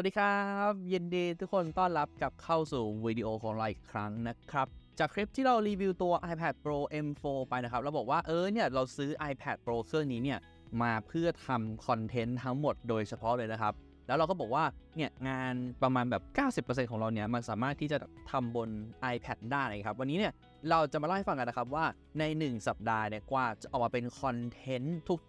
วัสดีครับยินดีทุกคนต้อนรับกับเข้าสู่วิดีโอของเราอีกครั้งนะครับ จากคลิปที่เรารีวิวตัว iPad Pro M4 ไปนะครับ เราบอกว่าเออเนี่ยเราซื้อ iPad Pro เครื่องนี้เนี่ยมาเพื่อทำคอนเทนต์ทั้งหมดโดยเฉพาะเลยนะครับ แล้วเราก็บอกว่าเนี่ยงานประมาณแบบ 90%ของเราเนี่ยมันสามารถที่จะทำบน iPad ได้นะครับ วันนี้เนี่ยเราจะมาเล่าให้ฟังกันนะครับว่าใน 1 สัปดาห์เนี่ยกว่าจะออกมาเป็นคอนเทนต์ทุก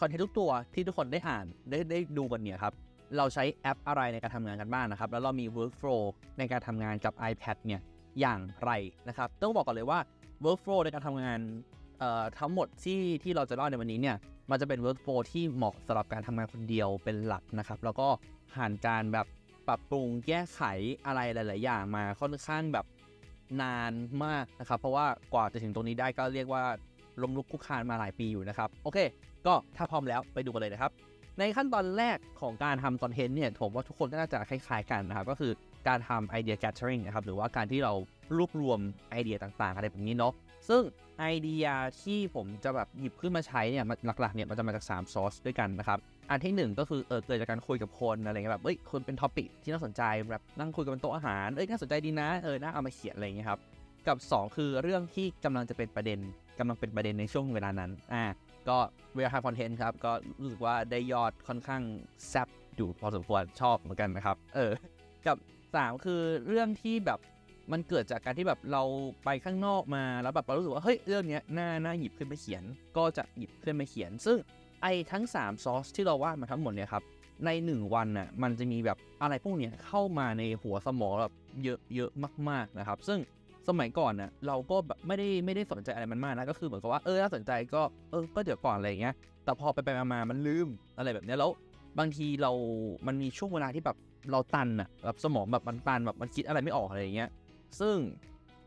คอนเทนต์ทุกตัวที่ทุกคนได้อ่านได้ได้ดูกันเนี่ยครับ เราใช้แอปอะไรในการทำงานกันบ้างนะครับ แล้วเรามี workflow ในการทำงานกับ iPad เนี่ยอย่างไรนะครับ ต้องบอกก่อนเลยว่า workflow ในการทำงานทั้งหมดที่ที่เราจะเล่าในวันนี้เนี่ยมันจะเป็น workflow ที่เหมาะสำหรับการทำงานคนเดียวเป็นหลักนะครับ แล้วก็ผ่านการแบบปรับปรุงแก้ไขอะไรหลาย ๆ อย่างมาค่อนข้างแบบนานมากนะครับ เพราะว่ากว่าจะถึงตรงนี้ได้ก็เรียกว่าล้มลุกคุกคานมาหลายปีอยู่นะครับ โอเค ก็ถ้าพร้อมแล้วไปดูกันเลยนะครับ ในขั้นตอนแรกของการทำคอนเทนต์เนี่ยผมว่าทุกคนก็น่าจะคล้ายๆกันนะครับก็คือการทำไอเดีย gathering นะครับหรือว่าการที่เรารวบรวมไอเดียต่างๆ อะไรแบบนี้เนาะซึ่งไอเดียที่ผมจะแบบหยิบขึ้นมาใช้เนี่ยหลักๆเนี่ยมันจะมาจาก3 source ด้วยกันนะครับอันที่ 1 ก็คือเออเกิดจากการคุยกับคนอะไรเงี้ยแบบเอ้ยคนเป็นท็อปิกที่น่าสนใจแบบนั่งคุยกันบนโต๊ะอาหารเอ้ยน่าสนใจดีนะเออน่าเอามาเขียนอะไรเงี้ยครับกับ 2 คือเรื่องที่กำลังจะเป็นประเด็นกำลังเป็นประเด็นในช่วงเวลานั้นอ่า ก็เวลาทำคอนเทนต์ครับ ก็รู้สึกว่าได้ยอดค่อนข้างแซบอยู่พอสมควรชอบเหมือนกันนะครับ เออ กับ 3 คือเรื่องที่แบบมันเกิดจากการที่แบบเราไปข้างนอกมาแล้วแบบเรารู้สึกว่าเฮ้ยเรื่องนี้น่าน่าหยิบขึ้นไปเขียน ก็จะหยิบขึ้นไปเขียน ซึ่งไอ้ทั้ง3ซอสที่เราวาดมาทั้งหมดเนี่ยครับใน 1 วันน่ะมันจะมีแบบอะไรพวกเนี้ยเข้ามาในหัวสมองแบบเยอะเยอะมากๆนะครับ ซึ่ง สมัยก่อนน่ะเราก็แบบไม่ได้ไม่ได้สนใจอะไรมันมากนะก็คือเหมือนกับว่าเออน่าสนใจก็เออก็เดี๋ยวก่อนอะไรอย่างเงี้ย แต่พอไปไปมาๆมันลืมอะไรแบบเนี้ยแล้วบางทีเรา มันมีช่วงเวลาที่แบบเราตันอะแบบสมองแบบมันตันแบบมันคิดอะไรไม่ออกอะไรอย่างเงี้ย ซึ่ง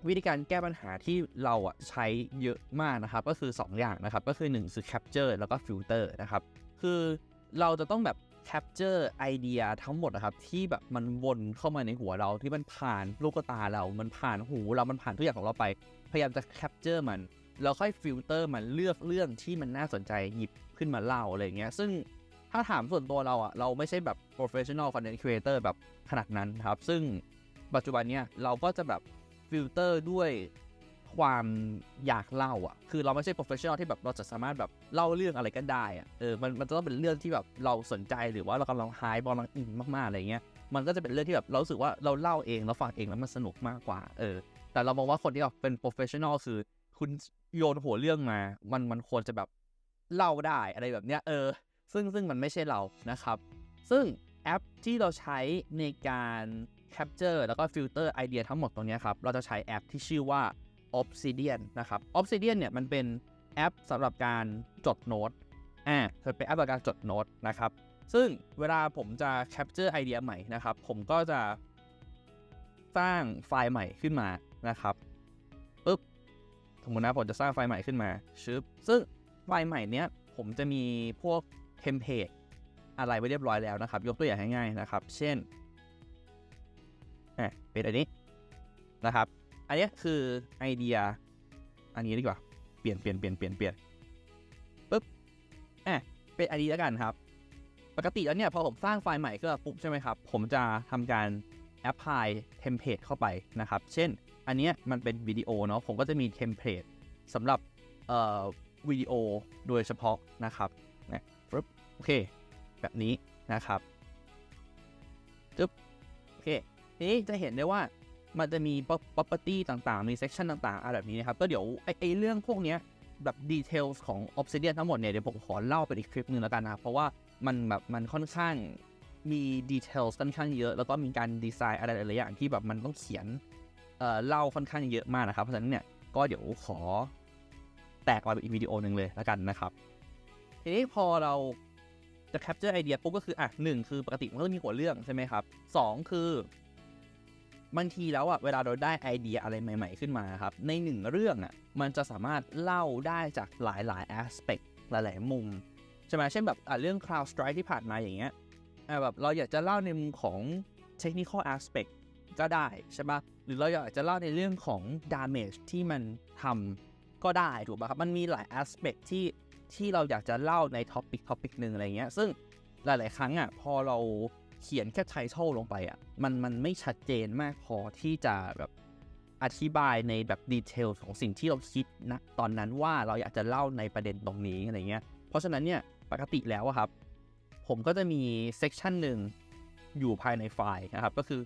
วิธีการแก้ปัญหาที่เราอะใช้เยอะมากนะครับ ก็คือ 2 อย่างนะครับ ก็คือ 1 คือ capture แล้วก็ filter นะครับ คือเราจะต้องแบบ capture ไอเดียทั้งหมดนะครับที่แบบมันวนเข้ามาในหัวเราที่มันผ่านลูกตาเรา มันผ่านหูเรา มันผ่านทุกอย่างของเราไป พยายามจะ capture มันแล้วค่อย filter มันเลือกเรื่องที่มันน่าสนใจหยิบขึ้นมาเล่าอะไรเงี้ย ซึ่งถ้าถามส่วนตัวเราอะเราไม่ใช่แบบ professional content creator แบบขนาดนั้นครับ ซึ่งปัจจุบันเนี้ยเราก็จะแบบฟิลเตอร์ด้วย ความอยากเล่าอะ คือเราไม่ใช่ professional ที่แบบเราจะสามารถแบบเล่าเรื่องอะไรก็ได้อะ เออ มันมันจะต้องเป็นเรื่องที่แบบเราสนใจหรือว่าเรากำลังไฮบอลลังอินมากๆอะไรเงี้ย มันก็จะเป็นเรื่องที่แบบเราสึกว่าเราเล่าเองเราฟังเองแล้วมันสนุกมากกว่า เออ แต่เรามองว่าคนที่แบบเป็น professional คือคุณโยนหัวเรื่องมา มันมันควรจะแบบเล่าได้อะไรแบบเนี้ย เออ ซึ่งซึ่งมันไม่ใช่เรานะครับ ซึ่งแอปที่เราใช้ในการ capture แล้วก็ filter ไอเดียทั้งหมดตรงนี้ครับ เราจะใช้แอปที่ชื่อว่า Obsidian นะครับ Obsidian เนี่ยมันเป็นแอปสำหรับการจดโน้ตอ่าเป็นแอปสำหรับการจดโน้ตนะครับ ซึ่งเวลาผมจะ capture ไอเดียใหม่นะครับ ผมก็จะสร้างไฟล์ใหม่ขึ้นมานะครับปึ๊บสมมตินะผมจะสร้างไฟล์ใหม่ขึ้นมาชึบซึ่งไฟล์ใหม่เนี้ยผมจะมีพวกเทมเพลตอะไรไว้เรียบร้อยแล้วนะครับ ยกตัวอย่างง่ายๆนะครับ เช่นอะเป็นอันนี้นะครับ อันนี้คือไอเดีย อันนี้ดีกว่า เปลี่ยนเปลี่ยนเปลี่ยนเปลี่ยนเปลี่ยนปุ๊บอะเป็นไอันนี้แล้วกันครับ ปกติแล้วเนี่ยพอผมสร้างไฟล์ใหม่ก็ปุ๊บใช่ไหมครับ ผมจะทำการแอปพลายเทมเพลตเข้าไปนะครับ เช่น อันนี้มันเป็นวิดีโอเนาะ ผมก็จะมีเทมเพลตสำหรับเอ่อวิดีโอโดยเฉพาะนะครับนะปุ๊บโอเค แบบนี้นะครับจึ๊บโอเคทีนี้จะเห็นได้ว่า มันจะมี property ต่างๆ มี section ต่างๆ อะไรแบบนี้นะครับ ก็เดี๋ยวไอ้ไอเรื่องพวกเนี้ยแบบ details ของ Obsidian ทั้งหมดเนี่ย เดี๋ยวผมขอเล่าเป็นอีกคลิปหนึ่งแล้วกันนะครับ เพราะว่ามันแบบมันค่อนข้างมี details ค่อนข้างเยอะ แล้วก็มีการดีไซน์อะไรหลายๆอย่างที่แบบมันต้องเขียนเอ่อเล่าค่อนข้างเยอะมากนะครับ เพราะฉะนั้นเนี่ยก็เดี๋ยวขอแตกมาเป็นอีกวิดีโอหนึ่งเลยแล้วกันนะครับ ทีนี้พอเราจะ capture ไอเดียปุ๊บก็คืออะหนึ่งคือปกติมันก็มีหัวเรื่องใช่ไหมครับสองคือ บางทีแล้วอะเวลาเราได้ไอเดียอะไรใหม่ๆขึ้นมาครับ ในหนึ่งเรื่องอะมันจะสามารถเล่าได้จากหลายๆ aspect หลายๆมุมใช่ไหมเช่นแบบอะเรื่อง Cloud Strike ที่ผ่านมาอย่างเงี้ยอะแบบเราอยากจะเล่าในมุมของ technical aspect ก็ได้ใช่ปะหรือเราอยากจะเล่าในเรื่องของ damage ที่มันทำก็ได้ถูกป่ะครับ มันมีหลาย aspect ที่ที่เราอยากจะเล่าในท็อปิกท็อปิกหนึ่งอะไรเงี้ย ซึ่งหลาย ๆ ครั้งอะพอเรา ขียนแค่ไททอลลงไปอะ่ะมันมันไม่ชัดเจนมากพอที่จะแบบอธิบายในแบบดีเทลของสิ่งที่เราคิดนะตอนนั้นว่าเราอยากจะเล่าในประเด็นตรงนี้อะไรเงี้ย เพราะฉะนั้นเนี่ยปกติแล้วครับ ผมก็จะมีเซกชันหนึ่งอยู่ภายในไฟล์นะครับ ก็คือ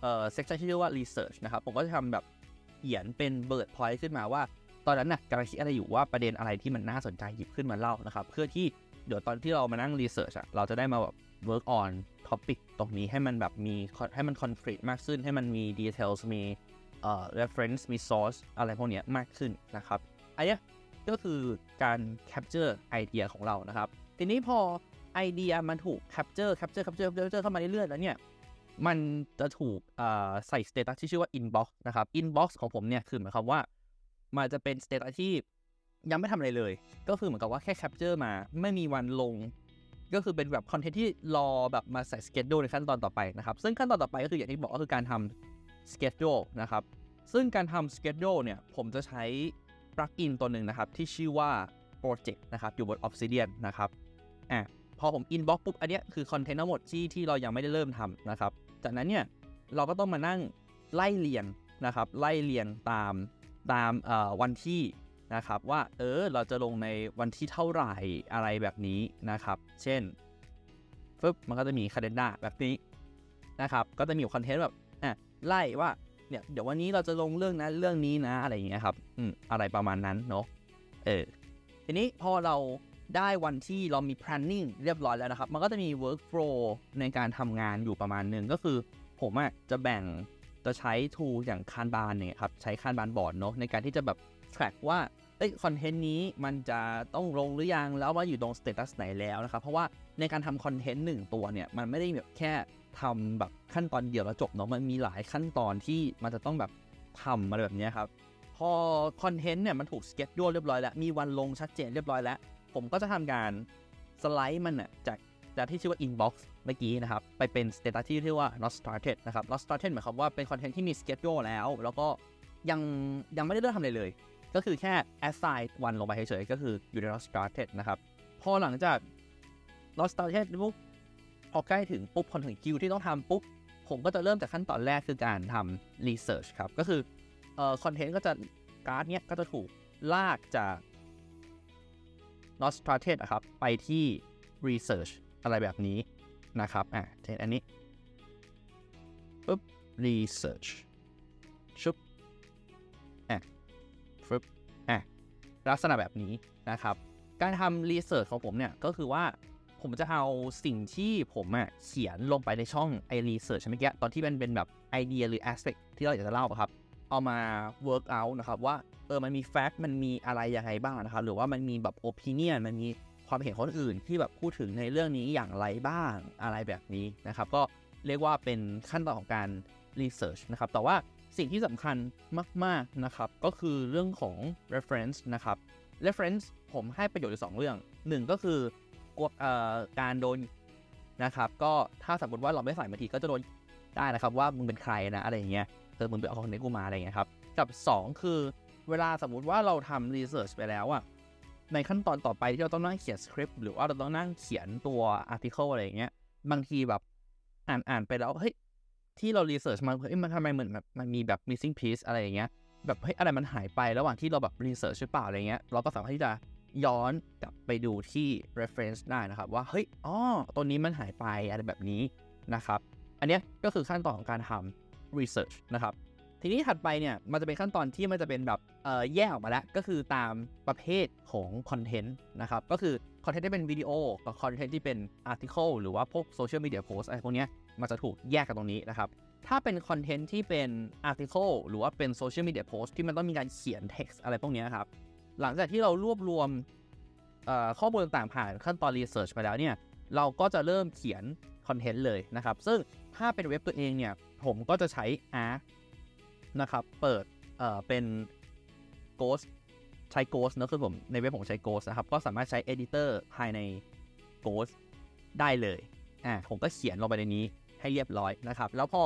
เอ่อเซกชันที่เรียกว่า research นะครับ ผมก็จะทำแบบเขียนเป็นเบิร์ดพอยต์ขึ้นมาว่า ตอนนั้นน่ะกำลังคิดอะไรอยู่ว่าประเด็นอะไรที่มันน่าสนใจหยิบขึ้นมาเล่านะครับ เพื่อที่เดี๋ยวตอนที่เรามานั่ง research อะเราจะได้มาแบบ work on topic ตรงนี้ให้มันแบบมีให้มัน concrete มากขึ้น ให้มันมี details มีเอ่อ reference มี source อะไรพวกนี้มากขึ้นนะครับอันนี้ก็คือการ capture ไอเดียของเรานะครับ ทีนี้พอไอเดียมันถูก capture capture capture capture เข้ามาเรื่อยๆแล้วเนี่ยมันจะถูกใส่ status ที่ชื่อว่า inbox นะครับ inbox ของผมเนี่ยคือหมายความว่ามันจะเป็น status ที่ยังไม่ทำอะไรเลย ก็คือเหมือนกับว่าแค่ capture มาไม่มีวันลง ก็คือเป็นแบบคอนเทนต์ที่รอแบบมาใส่ schedule ในขั้นตอนต่อไปนะครับ ซึ่งขั้นตอนต่อไปก็คืออย่างที่บอกก็คือการทำ schedule นะครับ ซึ่งการทำ schedule เนี่ยผมจะใช้ plugin ตัวหนึ่งนะครับที่ชื่อว่า project นะครับอยู่บน obsidian นะครับอะพอผม inbox ปุ๊บอันเนี้ยคือคอนเทนต์ทั้งหมดที่ที่เรายังไม่ได้เริ่มทำนะครับ จากนั้นเนี่ยเราก็ต้องมานั่งไล่เรียงนะครับไล่เรียงตามตามวันที่ นะครับว่าเออเราจะลงในวันที่เท่าไหร่อะไรแบบนี้นะครับ เช่นฟึบมันก็จะมีคาเดนดาแบบนี้นะครับ ก็จะมีคอนเทนต์แบบอะไล่ว่าเนี่ยเดี๋ยววันนี้เราจะลงเรื่องนั้นเรื่องนี้นะอะไรอย่างเงี้ยครับอืมอะไรประมาณนั้นเนาะเออทีนี้พอเราได้วันที่เรามี planning เรียบร้อยแล้วนะครับ มันก็จะมี workflow ในการทำงานอยู่ประมาณหนึ่งก็คือ ผมอะจะแบ่งจะใช้ tool อย่างคานบานเนี่ยครับ ใช้คานบานบอร์ดเนาะในการที่จะแบบ track ว่าเอ้ยคอนเทนต์นี้มันจะต้องลงหรือยังแล้วว่าอยู่ตรงสเตตัสไหนแล้วนะครับ เพราะว่าในการทำคอนเทนต์หนึ่งตัวเนี่ย มันไม่ได้แบบแค่ทำแบบขั้นตอนเดียวแล้วจบเนาะมันมีหลายขั้นตอนที่มันจะต้องแบบทำอะไรแบบนี้ครับ พอคอนเทนต์เนี่ยมันถูกสเก็ตด้วยเรียบร้อยแล้ว มีวันลงชัดเจนเรียบร้อยแล้ว ผมก็จะทำการสไลด์มันน่ะจากจากที่ชื่อว่า inbox เมื่อกี้นะครับ ไปเป็นสเตตัสที่เรียกว่า not started นะครับ not started หมายความว่าเป็นคอนเทนต์ที่มีสเก็ตด้วยแล้ว แล้วก็ยังยังไม่ได้เริ่มทำอะไรเลย ก็คือแค่ assign วันลงไปเฉยๆ ก็คืออยู่ใน not started นะครับ พอหลังจาก not started ปุ๊บพอใกล้ถึงปุ๊บพอถึงคิวที่ต้องทำปุ๊บ ผมก็จะเริ่มจากขั้นตอนแรกคือการทำ research ครับ ก็คือเอ่อคอนเทนต์ก็จะการ์ดเนี้ยก็จะถูกลากจาก not started นะครับ ไปที่ research อะไรแบบนี้นะครับ อะเช่นอันนี้ปุ๊บ research ลักษณะแบบนี้นะครับ การทำ research ของผมเนี่ยก็คือว่าผมจะเอาสิ่งที่ผมอะเขียนลงไปในช่องไอ research เมื่อกี้ตอนที่มันเป็นแบบไอเดียหรือ aspect ที่เราอยากจะเล่าครับ เอามา work out นะครับว่าเออมันมี fact มันมีอะไรยังไงบ้างนะครับ หรือว่ามันมีแบบ opinion มันมีความเห็นคนอื่นที่แบบพูดถึงในเรื่องนี้อย่างไรบ้างอะไรแบบนี้นะครับ ก็เรียกว่าเป็นขั้นตอนของการ research นะครับแต่ว่า สิ่งที่สำคัญมาก ๆ นะครับ ก็คือเรื่องของ reference นะครับ reference ผมให้ประโยชน์อยู่สองเรื่องหนึ่งก็คือกการโดนนะครับก็ถ้าสมมติว่าเราไม่ใส่บาทีก็จะโดนได้นะครับว่ามึงเป็นใครนะอะไรอย่างเงี้ยเออมึงไปเอาคอนเทนต์กูมาอะไรอย่างเงี้ยครับกับ 2 คือเวลาสมมุติว่าเราทำ research ไปแล้วอะในขั้นตอนต่อไปที่เราต้องนั่งเขียนสคริปต์หรือว่าเราต้องนั่งเขียนตัว article อะไรอย่างเงี้ยบางทีแบบอ่านอ่านไปแล้วเฮ้ย ที่เรารีเสิร์ชมาเฮ้ยมันทำไมเหมือนแบบมันมีแบบ missing piece อะไรอย่างเงี้ยแบบเฮ้ยอะไรมันหายไประหว่างที่เราแบบรีเสิร์ชหรือเปล่าอะไรเงี้ยเราก็สามารถที่จะย้อนกลับไปดูที่ reference ได้นะครับว่าเฮ้ยอ๋อตัวนี้มันหายไปอะไรแบบนี้นะครับ อันเนี้ยก็คือขั้นตอนของการทำ research นะครับ ทีนี้ถัดไปเนี่ยมันจะเป็นขั้นตอนที่มันจะเป็นแบบแยกออกมาแล้ว ก็คือตามประเภทของคอนเทนต์นะครับ ก็คือคอนเทนต์ที่เป็นวิดีโอกับคอนเทนต์ที่เป็นอาร์ติเคิลหรือว่าพวกโซเชียลมีเดียโพสอะไรพวกนี้มันจะถูกแยกกันตรงนี้นะครับ ถ้าเป็นคอนเทนต์ที่เป็นอาร์ติเคิลหรือว่าเป็นโซเชียลมีเดียโพสที่มันต้องมีการเขียน text อะไรพวกนี้ครับหลังจากที่เรารวบรวมข้อมูลต่างๆผ่านขั้นตอน research ไปแล้วเนี่ยเราก็จะเริ่มเขียนคอนเทนต์เลยนะครับ ซึ่งถ้าเป็นเว็บตัวเองเนี่ยผมก็จะใช้ Arc นะครับ เปิดเอ่อเป็น Ghost ใช้ Ghost นะคือผมในเว็บผมใช้ Ghost นะครับ ก็สามารถใช้ Editor ภายใน Ghost ได้เลยอ่าผมก็เขียนลงไปในนี้ให้เรียบร้อยนะครับ แล้วพอ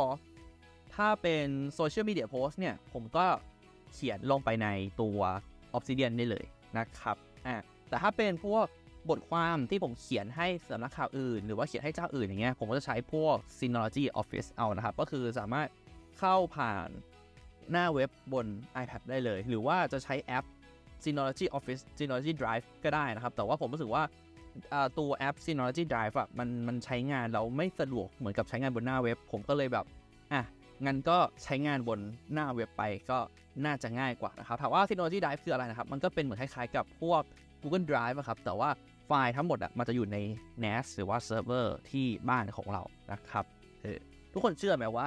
ถ้าเป็นโซเชียลมีเดียโพสเนี่ย ผมก็เขียนลงไปในตัว Obsidian ได้เลยนะครับอ่าแต่ถ้าเป็นพวกบทความที่ผมเขียนให้สำนักข่าวอื่น หรือว่าเขียนให้เจ้าอื่นอย่างเงี้ยผมก็จะใช้พวก Synology Office เอานะครับ ก็คือสามารถเข้าผ่าน หน้าเว็บบน iPad ได้เลย หรือว่าจะใช้แอป Synology Office Synology Drive ก็ได้นะครับ แต่ว่าผมรู้สึกว่าตัวแอป Synology Drive อะมันมันใช้งานเราไม่สะดวกเหมือนกับใช้งานบนหน้าเว็บ ผมก็เลยแบบอะงั้นก็ใช้งานบนหน้าเว็บไปก็น่าจะง่ายกว่านะครับถามว่า Synology Drive คืออะไรนะครับ มันก็เป็นเหมือนคล้ายๆกับพวก Google Drive อะครับ แต่ว่าไฟล์ทั้งหมดอะมันจะอยู่ใน NAS หรือว่าเซิร์ฟเวอร์ที่บ้านของเรานะครับทุกคนเชื่อไหมว่า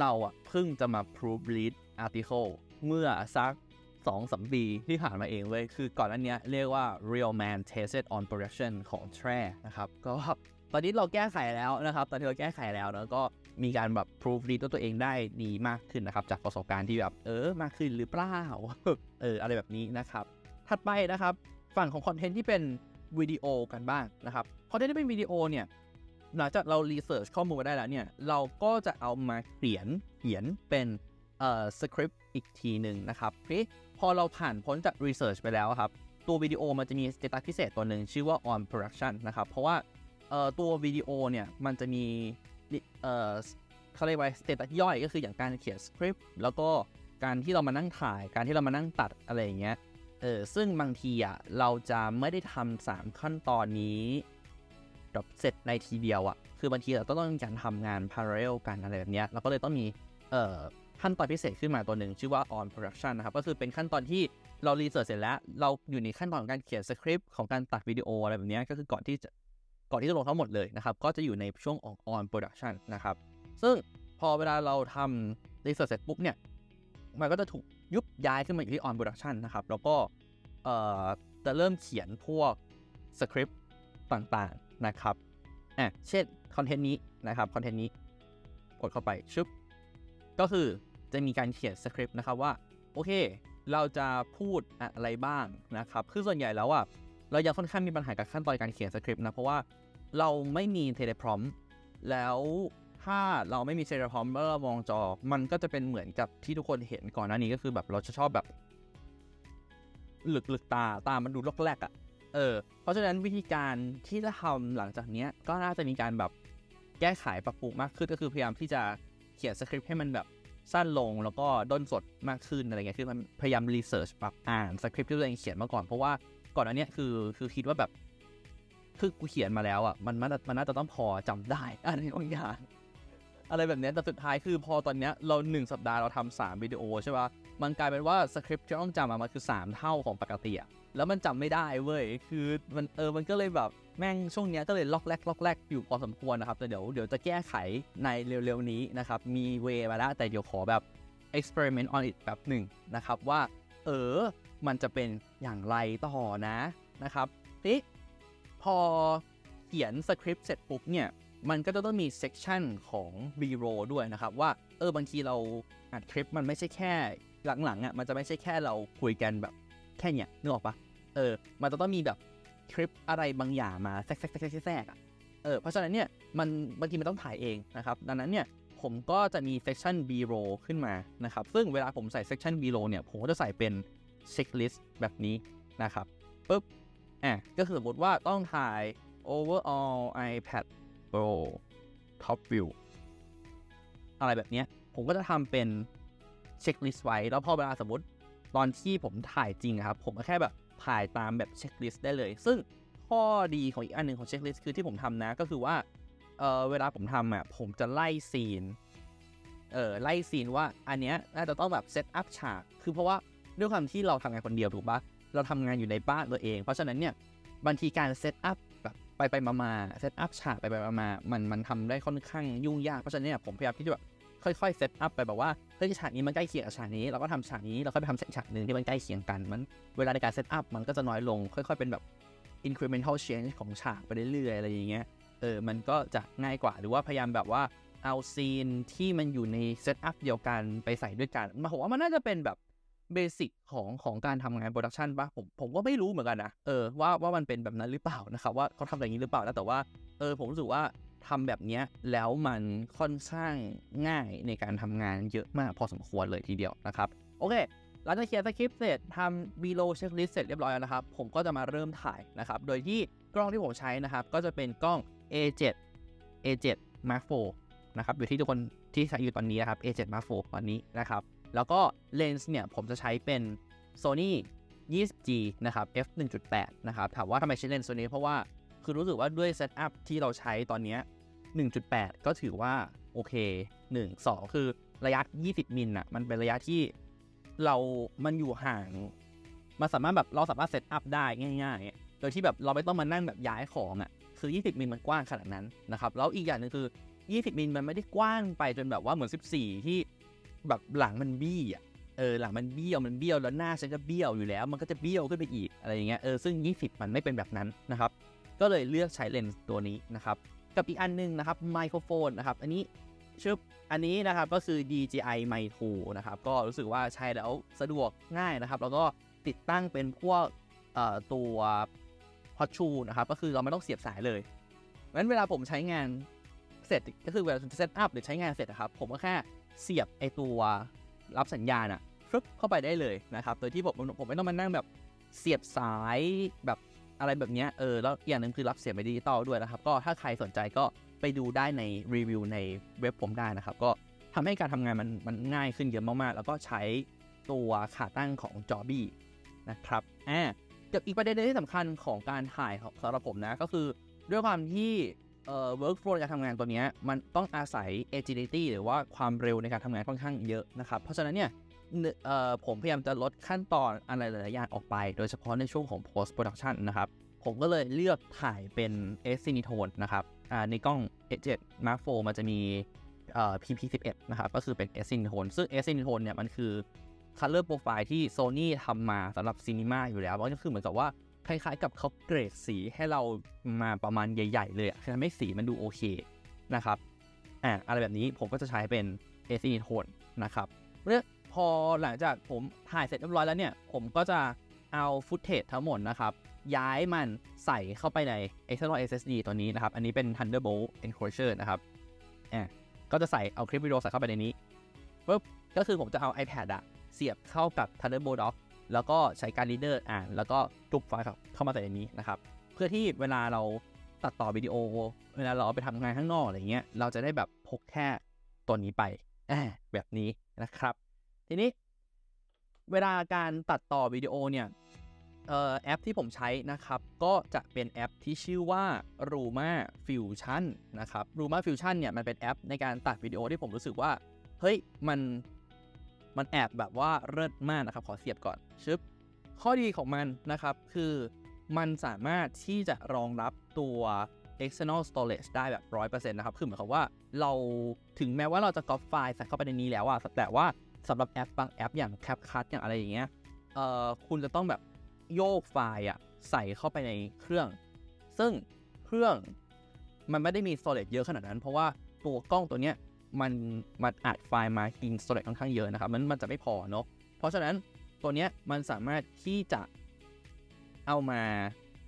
เราอะเพิ่งจะมา proofread article เมื่อสัก2อสมปีที่ผ่านมาเองเว้ย คือก่อนอันเนี้ยเรียกว่า real man tested on production ของ t r a นะครับ ก็ตอนนี้เราแก้ไขแล้วนะครับ ตอนนี้เราแก้ไขแล้วแล้วก็มีการแบบ proofread ด้วยตัวเองได้ดีมากขึ้นนะครับ จากประสบการณ์ที่แบบ เออ มากขึ้นหรือเปล่า เออ อะไรแบบนี้นะครับ ถัดไปนะครับ ฝั่งของคอนเทนต์ที่เป็นวิดีโอกันบ้างนะครับคอนเทนต์ที่เป็นวิดีโอเนี่ย หลังจากเรารีเสิร์ชข้อมูลมาได้แล้วเนี่ย เราก็จะเอามาเขียนเขียนเป็นเอ่อสคริปต์อีกทีหนึ่งนะครับพี่พอเราผ่านพ้นจากรีเสิร์ชไปแล้วครับตัววิดีโอมันจะมีสเตตัสพิเศษตัวหนึ่งชื่อว่า on production นะครับ เพราะว่าเอ่อตัววิดีโอเนี่ยมันจะมีเอ่อเขาเรียกว่าสเตตัสย่อยก็คืออย่างการเขียนสคริปต์แล้วก็การที่เรามานั่งถ่ายการที่เรามานั่งตัดอะไรอย่างเงี้ยเออซึ่งบางทีอะเราจะไม่ได้ทำสามขั้นตอนนี้ แบบเสร็จในทีเดียวอะคือบางทีเราต้องต้องการทำงาน parallel กันอะไรแบบเนี้ยเราก็เลยต้องมีเอ่อขั้นตอนพิเศษขึ้นมาตัวหนึ่งชื่อว่า on production นะครับ ก็คือเป็นขั้นตอนที่เรารีเสิร์ชเสร็จแล้ว เราอยู่ในขั้นตอนของการเขียนสคริปต์ของการตัดวิดีโออะไรแบบเนี้ยก็คือก่อนที่จะก่อนที่จะลงทั้งหมดเลยนะครับ ก็จะอยู่ในช่วงของ on production นะครับ ซึ่งพอเวลาเราทำรีเสิร์ชเสร็จปุ๊บเนี่ย มันก็จะถูกยุบย้ายขึ้นมาอยู่ที่ on production นะครับ แล้วก็เอ่อจะเริ่มเขียนพวกสคริปต์ต่างๆ นะครับอะเช่นคอนเทนต์นี้นะครับคอนเทนต์นี้กดเข้าไปชึบก็คือจะมีการเขียนสคริปต์นะครับว่า โอเค เราจะพูดอะไรบ้างนะครับคือส่วนใหญ่แล้วอะเรายังค่อนข้างมีปัญหากับขั้นตอนการเขียนสคริปต์นะ เพราะว่าเราไม่มีเทเลพรอมแล้วถ้าเราไม่มีเทเลพรอมเมื่อเรามองจอ มันก็จะเป็นเหมือนกับที่ทุกคนเห็นก่อนหน้านี้ก็คือแบบเราจะชอบแบบ หลึกหลึกตาตามันดูลอกแรกอะ เออ เพราะฉะนั้นวิธีการที่จะทำหลังจากเนี้ยก็น่าจะมีการแบบแก้ไขปรับปรุงมากขึ้นก็คือพยายามที่จะเขียนสคริปต์ให้มันแบบสั้นลงแล้วก็ด้นสดมากขึ้นอะไรเงี้ยคือมันพยายามรีเสิร์ชปรับอ่านสคริปต์ที่ตัวเองเขียนมาก่อนเพราะว่าก่อนอันเนี้ยคือคือคิดว่าแบบคือกูเขียนมาแล้วอะมันมันมันน่าจะต้องพอจำได้อะไรบางอย่างอะไรแบบเนี้ยแต่สุดท้ายคือพอตอนเนี้ยเรา 1 สัปดาห์เราทำสามวิดีโอใช่ปะมันกลายเป็นว่าสคริปต์ที่ต้องจำอะมันคือ 3 เท่าของปกติอะ แล้วมันจำไม่ได้เว้ยคือมันเออมันก็เลยแบบแม่งช่วงเนี้ยก็เลยล็อกแรกล็อกแรกอยู่พอสมควรนะครับแต่เดี๋ยวเดี๋ยวจะแก้ไขในเร็วๆนี้นะครับ มีเวมาแล้วแต่เดี๋ยวขอแบบ experiment on it แบบหนึ่งนะครับว่า เออ มันจะเป็นอย่างไรต่อนะนะครับทีนี้พอเขียนสคริปต์เสร็จปุ๊บเนี่ย มันก็จะต้องมีเซกชันของ B-roll ด้วยนะครับว่า เออบางทีเราอัดคลิปมันไม่ใช่แค่หลังๆอะมันจะไม่ใช่แค่เราคุยกันแบบ แค่เนี้ยนึกออกปะเออ มันจะต้องมีแบบคลิปอะไรบางอย่างมาแทรกแทรกแทรกแทรกอะเออเพราะฉะนั้นเนี่ยมันบางทีมันต้องถ่ายเองนะครับ ดังนั้นเนี่ยผมก็จะมีเซกชัน B-roll ขึ้นมานะครับ ซึ่งเวลาผมใส่เซกชัน B-roll เนี่ย ผมก็จะใส่เป็นเช็คลิสต์แบบนี้นะครับปุ๊บอะก็คือสมมติว่าต้องถ่าย overall iPad Pro Top View อะไรแบบเนี้ย ผมก็จะทำเป็นเช็คลิสต์ไว้ แล้วพอเวลาสมมติ ตอนที่ผมถ่ายจริงครับ ผมก็แค่แบบถ่ายตามแบบเช็คลิสต์ได้เลย ซึ่งข้อดีของอีกอันหนึ่งของเช็คลิสต์คือที่ผมทำนะ ก็คือว่าเออเวลาผมทำอะผมจะไล่ซีนเออไล่ซีนว่าอันเนี้ยน่าจะต้องแบบเซตอัพฉาก คือเพราะว่าด้วยความที่เราทำงานคนเดียวถูกปะเราทำงานอยู่ในบ้านตัวเอง เพราะฉะนั้นเนี่ยบางทีการเซตอัพแบบไปไปมามาเซตอัพฉากไปไปมามามันมันทำได้ค่อนข้างยุ่งยาก เพราะฉะนั้นเนี่ยผมพยายามที่จะแบบ ค่อยๆเซตอัพไปแบบว่าเฮ้ยฉากนี้มันใกล้เคียงกับฉากนี้เราก็ทำฉากนี้เราก็ไปทำฉากหนึ่งที่มันใกล้เคียงกันมันเวลาในการเซตอัพมันก็จะน้อยลง ค่อยๆ เป็นแบบ incremental change ของฉากไปเรื่อยๆอะไรอย่างเงี้ยเออมันก็จะง่ายกว่าหรือว่าพยายามแบบว่าเอาซีนที่มันอยู่ในเซตอัพเดียวกันไปใส่ด้วยกันมาผมว่ามันน่าจะเป็นแบบเบสิกของของการทำงานโปรดักชันปะผมผมก็ไม่รู้เหมือนกันนะเออว่าว่ามันเป็นแบบนั้นหรือเปล่านะครับว่าเขาทำอย่างนี้หรือเปล่านะแต่ว่าเออผมรู้สึกว่า ทำแบบนี้แล้วมันค่อนข้างง่ายในการทำงานเยอะมากพอสมควรเลยทีเดียวนะครับ โอเคหลังจากเขียนสคริปต์เสร็จทำ below checklist เสร็จเรียบร้อยแล้วนะครับ ผมก็จะมาเริ่มถ่ายนะครับ โดยที่กล้องที่ผมใช้นะครับ ก็จะเป็นกล้อง A7 A7 Mark IV นะครับอยู่ที่ทุกคนที่ใช้อยู่ตอนนี้นะครับ A7 Mark IV ตอนนี้นะครับ แล้วก็เลนส์เนี่ยผมจะใช้เป็น Sony 20G นะครับ f 1.8นะครับ ถามว่าทำไมใช้เลนส์ตัวนี้เพราะว่า คือรู้สึกว่าด้วยเซตอัพที่เราใช้ตอนนี้ 1.8 ก็ถือว่าโอเค 1 2 คือระยะ 20 มิลน่ะ มันเป็นระยะที่เรา มันอยู่ห่าง มันสามารถแบบเราสามารถเซตอัพได้ง่าย ๆ โดยที่แบบเราไม่ต้องมานั่งแบบย้ายของอะ คือ 20 มิลมันกว้างขนาดนั้นนะครับ แล้วอีกอย่างหนึงคือ 20 มิลมันไม่ได้กว้างไปจนแบบว่าเหมือน 14 ที่แบบหลังมันบี้อะ เออ หลังมันเบี้ยว มันเบี้ยว แล้วหน้าฉันก็เบี้ยวอยู่แล้ว มันก็จะเบี้ยวขึ้นไปอีกอะไรอย่างเงี้ย เออ ซึ่ง 20 มันไม่เป็นแบบนั้นนะครับ ก็เลยเลือกใช้เลนส์ตัวนี้นะครับ กับอีกอันหนึงนะครับไมโครโฟนนะครับ อันนี้ชื่ออันนี้นะครับก็คือ DJI Mic 2นะครับ ก็รู้สึกว่าใช้แล้วสะดวกง่ายนะครับ แล้วก็ติดตั้งเป็นพวกตัวฮอตชูนะครับ ก็คือเราไม่ต้องเสียบสายเลยงั้นเวลาผมใช้งานเสร็จก็คือเวลาเซตอัพหรือใช้งานเสร็จนะครับ ผมก็แค่เสียบไอตัวรับสัญญาณอะฟึบเข้าไปได้เลยนะครับ โดยที่ผมผมไม่ต้องมานั่งแบบเสียบสายแบบ อะไรแบบนี้เออแล้วอย่างหนึ่งคือรับเสียงไปดิจิตอลด้วยนะครับ ก็ถ้าใครสนใจก็ไปดูได้ในรีวิวในเว็บผมได้นะครับ ก็ทำให้การทำงานมันมันง่ายขึ้นเยอะมากๆ แล้วก็ใช้ตัวขาตั้งของ j o b นะครับอ่ากับอีกประเด็นหนึงที่สำคัญของการถ่ายสำหรับผมนะก็คือด้วยความที่เอ่อ workflow การทำงานตัวนี้มันต้องอาศัย agility หรือว่าความเร็วในการทำงานค่อนข้างเยอะนะครับ เพราะฉะนั้นเนี่ย เอ่อผมพยายามจะลดขั้นตอนอะไรหลายๆอย่างออกไป โดยเฉพาะในช่วงของ post production นะครับ ผมก็เลยเลือกถ่ายเป็น s c i n i t o n e นะครับอ่าในกล้อง S7 Mark IV มันจะมีเอ่อ PP11 นะครับ ก็คือเป็น s c i n i t o n e ซึ่ง s c i n i t o n e เนี่ยมันคือ color profile ที่ Sony ทำมาสำหรับซีนีมาอยู่แล้วก็คือเหมือนกับว่าคล้ายๆ กับเขาเกรดสีให้เรามาประมาณใหญ่ ๆ เลยอทำให้สีมันดูโอเคนะครับอ่าอะไรแบบนี้ผมก็จะใช้เป็น s c i n i t o n e นะครับเมื่อง พอหลังจากผมถ่ายเสร็จเรียบร้อยแล้วเนี่ย ผมก็จะเอาฟุตเทจทั้งหมดนะครับ ย้ายมันใส่เข้าไปใน external SSD ตัวนี้นะครับ อันนี้เป็น Thunderbolt enclosure นะครับอ่าก็จะใส่เอาคลิปวิดีโอใส่เข้าไปในนี้ปุ๊บก็คือผมจะเอา iPad อะเสียบเข้ากับ Thunderbolt dock แล้วก็ใช้การ reader อ่านแล้วก็จุบไฟล์เข้ามาใส่ในนี้นะครับ เพื่อที่เวลาเราตัดต่อวิดีโอ เวลาเราเอาไปทำงานข้างนอกอะไรเงี้ย เราจะได้แบบพกแค่ตัวนี้ไปอ่าแบบนี้นะครับ ทีนี้เวลาการตัดต่อวิดีโอเนี่ยออแอปที่ผมใช้นะครับ ก็จะเป็นแอปที่ชื่อว่า Ruma Fusion นะครับ Ruma Fusion เนี่ยมันเป็นแอปในการตัดวิดีโอที่ผมรู้สึกว่า เฮ้ย มันมันแอบแบบว่าเลิศมากนะครับ ขอเสียบก่อนชึบข้อดีของมันนะครับ คือมันสามารถที่จะรองรับตัว external storage ได้แบบ 100%นะครับ คือหมายความว่าเราถึงแม้ว่าเราจะ copy ไฟล์ใส่เข้าไปในนี้แล้วอะแต่ว่า สำหรับแอปบางแอปอย่าง CapCut อย่างอะไรอย่างเงี้ยเอ่อคุณจะต้องแบบโยกไฟล์อะใส่เข้าไปในเครื่อง ซึ่งเครื่องมันไม่ได้มี storage เยอะขนาดนั้น เพราะว่าตัวกล้องตัวเนี้ยมันมันอัดไฟล์มากิน storage ค่อนข้างเยอะนะครับมันมันจะไม่พอเนาะเพราะฉะนั้นตัวเนี้ยมันสามารถที่จะเอามา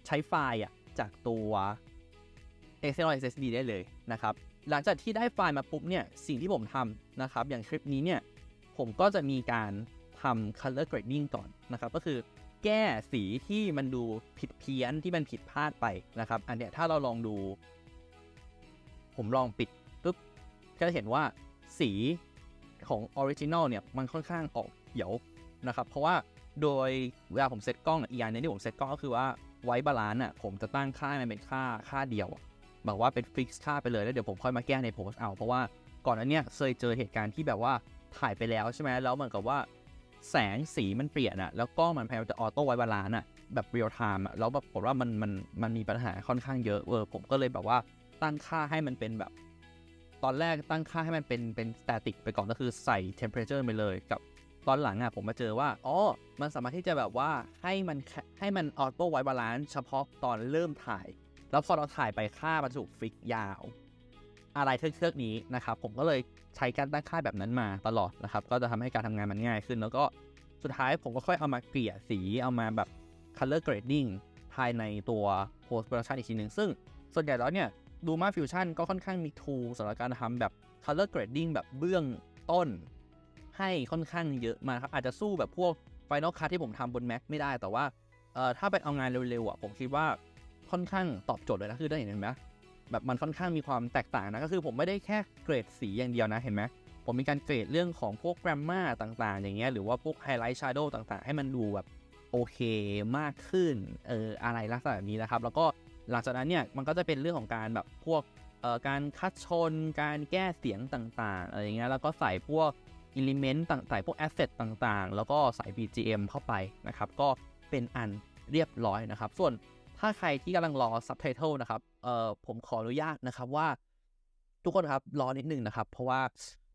ใช้ไฟล์อะจากตัว external SSD ได้เลยนะครับ หลังจากที่ได้ไฟล์มาปุ๊บเนี่ย สิ่งที่ผมทำนะครับ อย่างคลิปนี้เนี่ย ผมก็จะมีการทำ color grading ก่อนนะครับ ก็คือแก้สีที่มันดูผิดเพี้ยนที่มันผิดพลาดไปนะครับ อันเนี้ยถ้าเราลองดู ผมลองปิดปุ๊บก็จะเห็นว่าสีของ Original เนี่ยมันค่อนข้างออกเขียวนะครับ เพราะว่าโดยเวลาผมเซตกล้องอีกอย่างนึงที่ผมเซตกล้องก็คือว่าไว้บาลานซ์อะผมจะตั้งค่ามันเป็นค่าค่าเดียวบอะแบบว่าเป็นฟิกซ์ค่าไปเลยแล้วเดี๋ยวผมค่อยมาแก้ในโพสเอา เพราะว่าก่อนอันเนี้ยเคยเจอเหตุการณ์ที่แบบว่า ถ่ายไปแล้วใช่ไหมแล้วเหมือนกับว่าแสงสีมันเปลี่ยนอะแล้วกล้องมันพยายามจะออโต้ไว้บาลาน์อะแบบเรียลไทม์อะแล้วแบบผมว่ามันมันมันมีปัญหาค่อนข้างเยอะเออผมก็เลยแบบว่าตั้งค่าให้มันเป็นแบบ ตอนแรกตั้งค่าให้มันเป็นเป็นสแตติกไปก่อนก็คือใส่ temperature ไปเลยกับตอนหลังอะผมมาเจอว่าอ๋อมันสามารถที่จะแบบว่าให้มันให้มันออโต้ไว้บาลาน์เฉพาะตอนเริ่มถ่าย แล้วพอเราถ่ายไปค่ามันถูกฟิกยาว อะไรเทือกๆนี้นะครับ ผมก็เลยใช้การตั้งค่าแบบนั้นมาตลอดนะครับ ก็จะทำให้การทำงานมันง่ายขึ้น แล้วก็สุดท้ายผมก็ค่อยเอามาเกลี่ยสี เอามาแบบ color grading ภายในตัว post production อีกทีหนึ่งซึ่งส่วนใหญ่แล้วเนี่ย Luma Fusion ก็ค่อนข้างมี tool สำหรับการทำแบบ color grading แบบเบื้องต้น ให้ค่อนข้างเยอะมากครับ อาจจะสู้แบบพวก Final Cut ที่ผมทำบน Mac ไม่ได้แต่ว่าเอ่อถ้าไปเอางานเร็วๆอะผมคิดว่าค่อนข้างตอบโจทย์เลยนะคือได้เห็นไหม แบบมันค่อนข้างมีความแตกต่างนะก็คือผมไม่ได้แค่เกรดสีอย่างเดียวนะเห็นไหมผมมีการเกรดเรื่องของพวก grammar ต่างๆ อย่างเงี้ยหรือว่าพวก highlight shadow ต่างๆ ให้มันดูแบบโอเคมากขึ้นเอออะไรลักษณะแบบนี้นะครับ แล้วก็หลังจากนั้นเนี่ยมันก็จะเป็นเรื่องของการแบบพวกเอ่อการคัดชน การแก้เสียงต่างๆอะไรอย่างเงี้ยแล้วก็ใส่พวก element ต่างๆใส่พวก asset ต่างๆ แล้วก็ใส่ BGM เข้าไปนะครับ ก็เป็นอันเรียบร้อยนะครับ ส่วนถ้าใครที่กำลังรอ subtitle นะครับ เอ่อผมขออนุญาตนะครับว่า ทุกคนครับรอนิดนึงนะครับ เพราะว่า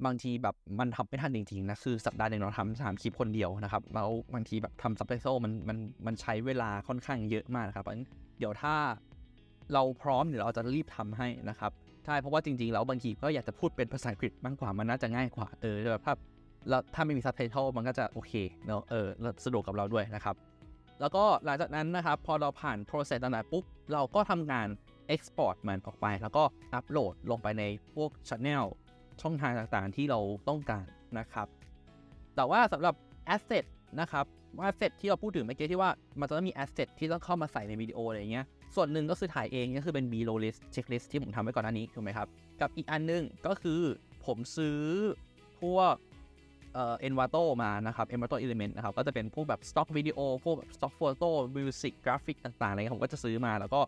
บางทีแบบมันทำไม่ทันจริงๆนะคือสัปดาห์หนึ่งเราทำสามคลิปคนเดียวนะครับแล้วบางทีแบบทำ subtitle มันมันมันใช้เวลาค่อนข้างเยอะมากนะครับเดี๋ยวถ้าเราพร้อมเดี๋ยวเราจะรีบทำให้นะครับใช่เพราะว่าจริงๆแล้วบางทีก็อยากจะพูดเป็นภาษาอังกฤษมากกว่ามันน่าจะง่ายกว่าเออแบบถ้าแล้วถ้าไม่มี subtitle มันก็จะโอเคเนาะเออสะดวกกับเราด้วยนะครับ แล้วก็หลังจากนั้นนะครับ พอเราผ่าน process ต่างๆปุ๊บเราก็ทำงาน export มันออกไป แล้วก็อัปโหลดลงไปในพวก channel ช่องทางต่างๆที่เราต้องการนะครับ แต่ว่าสำหรับ asset นะครับ asset ที่เราพูดถึงเมื่อกี้ที่ว่ามันจะต้องมี asset ที่ต้องเข้ามาใส่ในวิดีโออะไรเงี้ย ส่วนหนึ่งก็คือถ่ายเองก็คือเป็น B roll list checklist ที่ผมทำไว้ก่อนหน้านี้ถูกไหมครับ กับอีกอันหนึงก็คือผมซื้อพวกเอ่อ Envato มานะครับ Envato Element นะครับ ก็จะเป็นพวกแบบ stock video พวกแบบ stock photo music graphic ต่างๆอะไรเงี้ยผมก็จะซื้อมาแล้วก็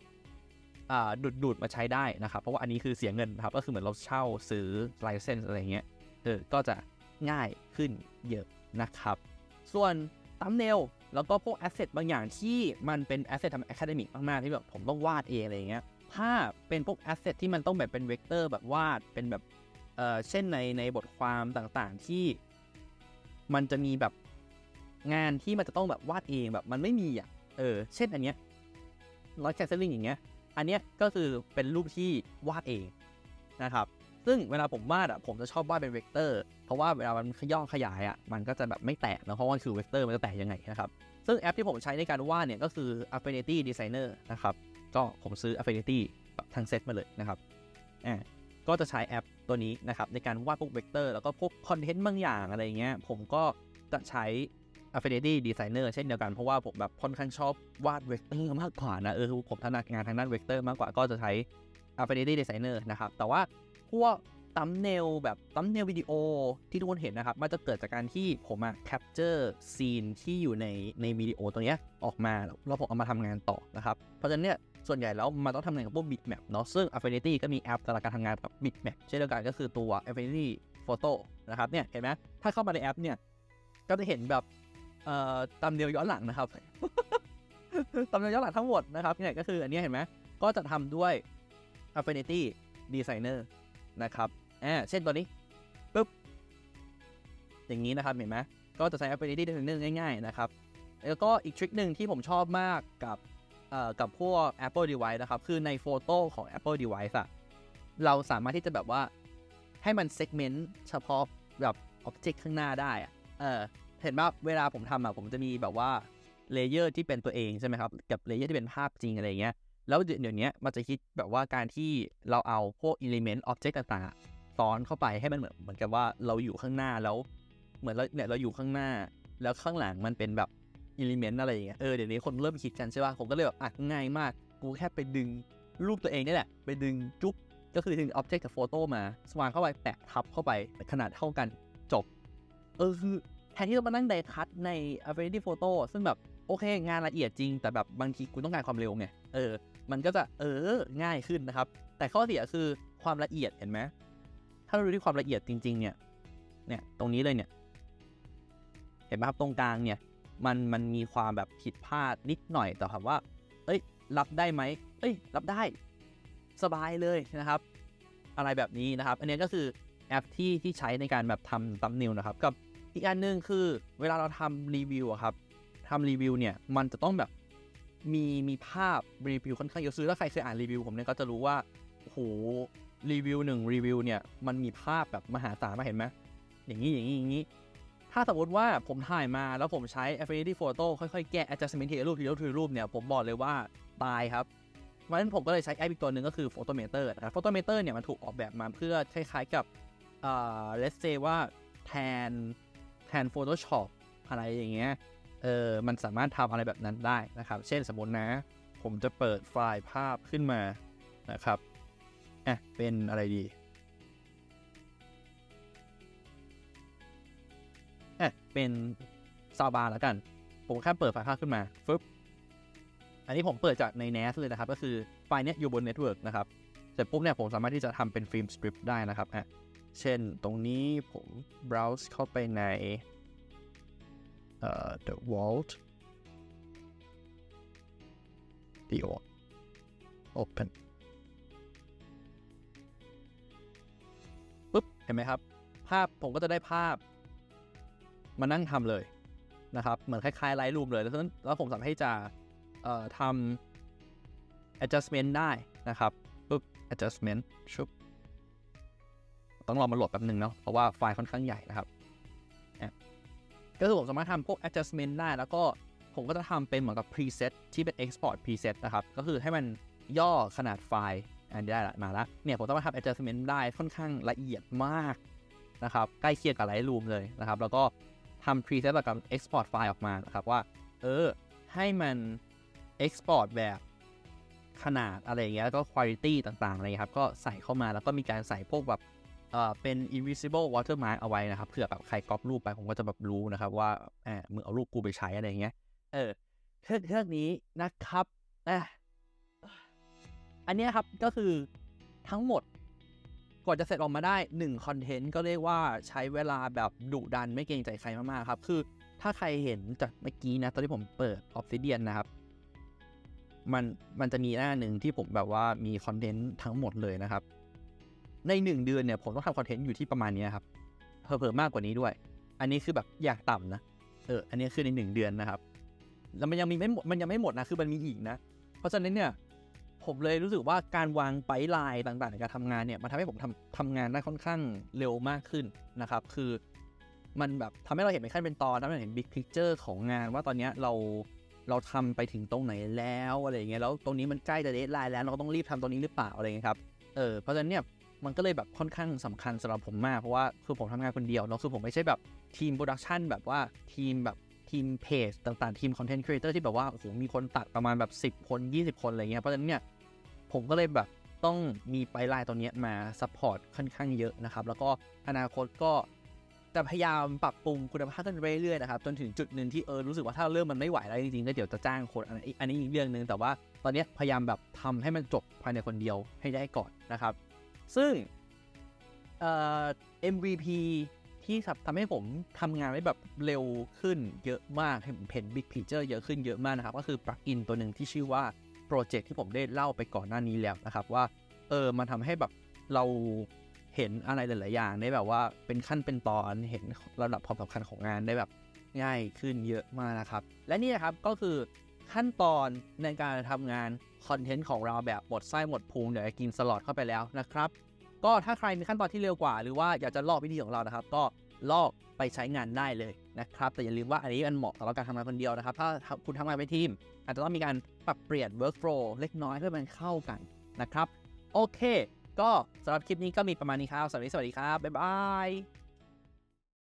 ดูดดูดมาใช้ได้นะครับ เพราะว่าอันนี้คือเสียเงินนะครับ ก็คือเหมือนเราเช่าซื้อ license อะไรเงี้ยเออก็จะง่ายขึ้นเยอะนะครับ ส่วนตัมเนลแล้วก็พวกแอสเซทบางอย่างที่มันเป็นแอสเซททำอะคาเดมิกมาก ๆ ที่แบบผมต้องวาดเองอะไรเงี้ยถ้าเป็นพวกแอสเซทที่มันต้องแบบเป็นเวกเตอร์แบบวาดเป็นแบบเออเช่นในในบทความต่างๆที่ มันจะมีแบบงานที่มันจะต้องแบบวาดเองแบบมันไม่มีอะเออ เช่นอันเนี้ยร้อยแคสเซอร์ลิงอย่างเงี้ย อันนี้ก็คือเป็นรูปที่วาดเองนะครับ ซึ่งเวลาผมวาดอะผมจะชอบวาดเป็นเวกเตอร์ เพราะว่าเวลามันขย่อขยายอะมันก็จะแบบไม่แตกนะเพราะว่าคือเวกเตอร์มันจะแตกยังไงนะครับ ซึ่งแอปที่ผมใช้ในการวาดเนี่ยก็คือ Affinity Designer นะครับ ก็ผมซื้อ Affinity แบบทั้งเซตมาเลยนะครับอ่าก็จะใช้แอปตัวนี้นะครับในการวาดพวกเวกเตอร์แล้วก็พวกคอนเทนต์บางอย่างอะไรเงี้ยผมก็จะใช้ Affinity Designer เช่นเดียวกันเพราะว่าผมแบบค่อนข้างชอบวาดเวกเตอร์มากกว่านะเออผมถนัดงานทางด้านเวกเตอร์มากกว่าก็จะใช้ Affinity Designer นะครับ แต่ว่าพวกตัมเนลแบบตัมเนลวิดีโอที่ทุกคนเห็นนะครับ มันจะเกิดจากการที่ผมอะแคปเจอร์ซีนที่อยู่ในในวิดีโอตัวเนี้ยออกมาแล้วผมเอามาทำงานต่อนะครับ เพราะฉะนั้นเนี่ยส่วนใหญ่แล้วมันต้องทำงานกับพวก bitmap เนาะซึ่ง Affinity ก็มีแอปสำหรับการทำงานกับ bitmap เช่นเดียวกันก็คือตัว Affinity Photo นะครับเนี่ยเห็นไหมถ้าเข้ามาในแอปเนี่ยก็จะเห็นแบบ เอ่อตามเดียวย้อนหลังนะครับตามเดียวย้อนหลังทั้งหมดนะครับเนี่ยก็คืออันนี้เห็นไหมก็จะทำด้วย Affinity Designer นะครับอ่าเช่นตัวนี้ปุ๊บอย่างนี้นะครับเห็นไหมก็จะใช้ Affinity Designer ง่าย ๆ นะครับ แล้วก็อีกทริคหนึ่งที่ผมชอบมากกับเอ่อกับพวก Apple Device นะครับ คือในโฟโต้ของ Apple Device อะเราสามารถที่จะแบบว่าให้มัน segment เฉพาะแบบ Object ข้างหน้าได้อะเออ เห็นว่าเวลาผมทำอะผมจะมีแบบว่าเลเยอร์ที่เป็นตัวเองใช่ไหมครับ กับเลเยอร์ที่เป็นภาพจริงอะไรเงี้ยแล้วเดี๋ยวนี้มันจะคิดแบบว่าการที่เราเอาพวก element object ต่างๆซ้อนเข้าไปให้มันเหมือนเหมือนกับว่าเราอยู่ข้างหน้าแล้ว เหมือนเราเนี่ยเราอยู่ข้างหน้า แล้วข้างหลังมันเป็นแบบ element อะไรอย่างเงี้ยเออเดี๋ยวนี้คนเริ่มคิดกันใช่ป่ะผมก็เลยแบบอะง่ายมาก กูแค่ไปดึงรูปตัวเองนี่แหละ ไปดึงจุ๊บก็คือดึง object จากโฟโต้มาสว่างเข้าไปแปะทับเข้าไปขนาดเท่ากันจบ เออคือ แทนที่จะมานั่งไดคัตใน Affinity Photo ซึ่งแบบโอเค งานละเอียดจริง แต่แบบบางทีกูต้องการความเร็วไง เออ มันก็จะเออง่ายขึ้นนะครับ แต่ข้อเสียคือความละเอียดเห็นไหม ถ้าเราดูที่ความละเอียดจริง ๆ เนี่ย เนี่ย ตรงนี้เลยเนี่ย เห็นไหมครับตรงกลางเนี่ย มันมันมีความแบบผิดพลาดนิดหน่อยแต่ถามว่า เอ้ย รับได้ไหมเอ้ย รับได้ สบายเลยนะครับ อะไรแบบนี้นะครับ อันนี้ก็คือแอปที่ที่ใช้ในการแบบทำตัมนิวนะครับ กับ อีกอันหนึ่งคือเวลาเราทำรีวิวอะครับทำรีวิวเนี่ยมันจะต้องแบบมีมีภาพรีวิวค่อนข้างเยอะซื้อถ้าใครเคยอ่านรีวิวผมเนี่ยก็จะรู้ว่าโอ้โหรีวิวหนึ่งรีวิวเนี่ยมันมีภาพแบบมหาศาลมาเห็นไหมอย่างนี้อย่างนี้อย่างนี้ ถ้าสมมติว่าผมถ่ายมาแล้วผมใช้ Affinity Photo ค่อยๆ แก้ adjustment ทีละรูปทีละรูปทีละรูปเนี่ยผมบอกเลยว่าตายครับเพราะฉะนั้นผมก็เลยใช้แอปอีกตัวหนึ่งก็คือ Photometer นะครับ Photometer เนี่ยมันถูกออกแบบมาเพื่อคล้ายๆกับเอ่อ let's say ว่าแทน แทน Photoshop อะไรอย่างเงี้ย เออ มันสามารถทำอะไรแบบนั้นได้นะครับ เช่นสมมตินะ ผมจะเปิดไฟล์ภาพขึ้นมานะครับอะเป็นอะไรดีอะเป็นซาวบาร์แล้วกัน ผมแค่เปิดไฟล์ภาพขึ้นมาฟึบอันนี้ผมเปิดจากใน NAS เลยนะครับ ก็คือไฟล์เนี้ยอยู่บนเน็ตเวิร์กนะครับ เสร็จปุ๊บเนี่ยผมสามารถที่จะทำเป็นฟิล์มสคริปต์ได้นะครับอะ เช่นตรงนี้ผม browse เข้าไปในเอ่อ the vault the open ปุ๊บ เห็นไหมครับ ภาพผมก็จะได้ภาพ มานั่งทำเลยนะครับ เหมือนคล้ายๆไลท์รูมเลยแล้วแล้วผมสามารถที่จะทำ adjustment ได้นะครับ ปุ๊บ adjustment ชุบ ต้องรอมาโหลดแป๊บหนึ่งเนาะเพราะว่าไฟล์ค่อนข้างใหญ่นะครับก็คือผมสามารถทำพวก adjustment ได้ แล้วก็ผมก็จะทำเป็นเหมือนกับ preset ที่เป็น export preset นะครับ ก็คือให้มันย่อขนาดไฟล์อันนี้ได้ละมาแล้วเนี่ยผมสามารถทำ adjustment ได้ค่อนข้างละเอียดมากนะครับ ใกล้เคียงกับ Lightroom เลยนะครับ แล้วก็ทำ preset แบบกับ export ไฟล์ออกมานะครับว่า เออ ให้มัน export แบบขนาดอะไรอย่างเงี้ยแล้วก็ quality ต่างๆอะไรเงี้ยครับ ก็ใส่เข้ามาแล้วก็มีการใส่พวกแบบ เอ่อเป็น invisible watermark เอาไว้นะครับเผื่อแบบใครก๊อปรูปไปผมก็จะแบบรู้นะครับว่าแอบมึงเอารูปกูไปใช้อะไรเงี้ย เออเครื่องเครื่องนี้นะครับอะอันนี้ครับก็คือทั้งหมดกว่าจะเสร็จออกมาได้1คอนเทนต์ก็เรียกว่าใช้เวลาแบบดุดันไม่เกรงใจใครมากๆครับ คือถ้าใครเห็นจากเมื่อกี้นะ ตอนที่ผมเปิด Obsidian นะครับ มันมันจะมีหน้าหนึ่งที่ผมแบบว่ามีคอนเทนต์ทั้งหมดเลยนะครับ ใน 1 เดือนเนี่ยผมต้องทำคอนเทนต์อยู่ที่ประมาณนี้ครับเพิ่มมากกว่านี้ด้วย อันนี้คือแบบอยากต่ำนะเอออันนี้คือใน 1 เดือนนะครับ แล้วมันยังมีไม่หมดมันยังไม่หมดนะคือมันมีอีกนะ เพราะฉะนั้นเนี่ยผมเลยรู้สึกว่าการวางไปไลน์ต่างๆในการทำงานเนี่ยมันทำให้ผมทำทำงานได้ค่อนข้างเร็วมากขึ้นนะครับ คือมันแบบทำให้เราเห็นเป็นขั้นเป็นตอนทำให้เราเห็นบิ๊กพิกเจอร์ของงาน ว่าตอนนี้เราเราทำไปถึงตรงไหนแล้วอะไรอย่างเงี้ยแล้วตรงนี้มันใกล้จะเดทไลน์แล้วเราต้องรีบทำตรงนี้หรือเปล่าอะไรเงี้ยครับเออเพราะฉะนั้นเนี่ย มันก็เลยแบบค่อนข้างสำคัญสำหรับผมมาก เพราะว่าคือผมทำงานคนเดียวเนาะคือผมไม่ใช่แบบทีมโปรดักชันแบบว่าทีมแบบทีมเพจต่างๆ ทีมคอนเทนต์ครีเอเตอร์ที่แบบว่าโอ้โหมีคนตัดประมาณแบบ 10 คน 20 คนอะไรเงี้ยเพราะฉะนั้นเนี่ยผมก็เลยแบบต้องมีไปไลน์ตัวเนี้ยมาซัพพอร์ตค่อนข้างเยอะนะครับ แล้วก็อนาคตก็จะพยายามปรับปรุงคุณภาพกันเรื่อยๆนะครับจนถึงจุดหนึ่งที่เออรู้สึกว่าถ้าเริ่มมันไม่ไหวแล้วจริงๆก็เดี๋ยวจะจ้างคนอันนี้อันนี้อีกเรื่องหนึ่งแต่ว่าตอนนี้พยายามแบบทำให้มันจบภายในคนเดียวให้ได้ก่อนนะครับ ซึ่งเอ่อ MVP ที่ทำให้ผมทำงานได้แบบเร็วขึ้นเยอะมากให้ผมเห็น Big Picture เยอะขึ้นเยอะมากนะครับ ก็คือ plugin ตัวหนึ่งที่ชื่อว่าโปรเจกต์ที่ผมได้เล่าไปก่อนหน้านี้แล้วนะครับ ว่าเออมันทำให้แบบเราเห็นอะไรหลาย ๆ อย่างได้แบบว่าเป็นขั้นเป็นตอนเห็นระดับความสำคัญของงานได้แบบง่ายขึ้นเยอะมากนะครับ และนี่นะครับก็คือ ขั้นตอนในการทำงานคอนเทนต์ของเราแบบหมดไส้หมดพุงเดี๋ยวจะกินสล็อตเข้าไปแล้วนะครับ ก็ถ้าใครมีขั้นตอนที่เร็วกว่า หรือว่าอยากจะลอกวิธีของเรานะครับ ก็ลอกไปใช้งานได้เลยนะครับแต่อย่าลืมว่าอันนี้มันเหมาะสำหรับการทำงานคนเดียวนะครับ ถ้าคุณทำงานเป็นทีม อาจจะต้องมีการปรับเปลี่ยน workflow เล็กน้อยเพื่อมันเข้ากันนะครับ โอเค ก็สำหรับคลิปนี้ก็มีประมาณนี้ครับสวัสดีสวัสดีครับบ๊ายบาย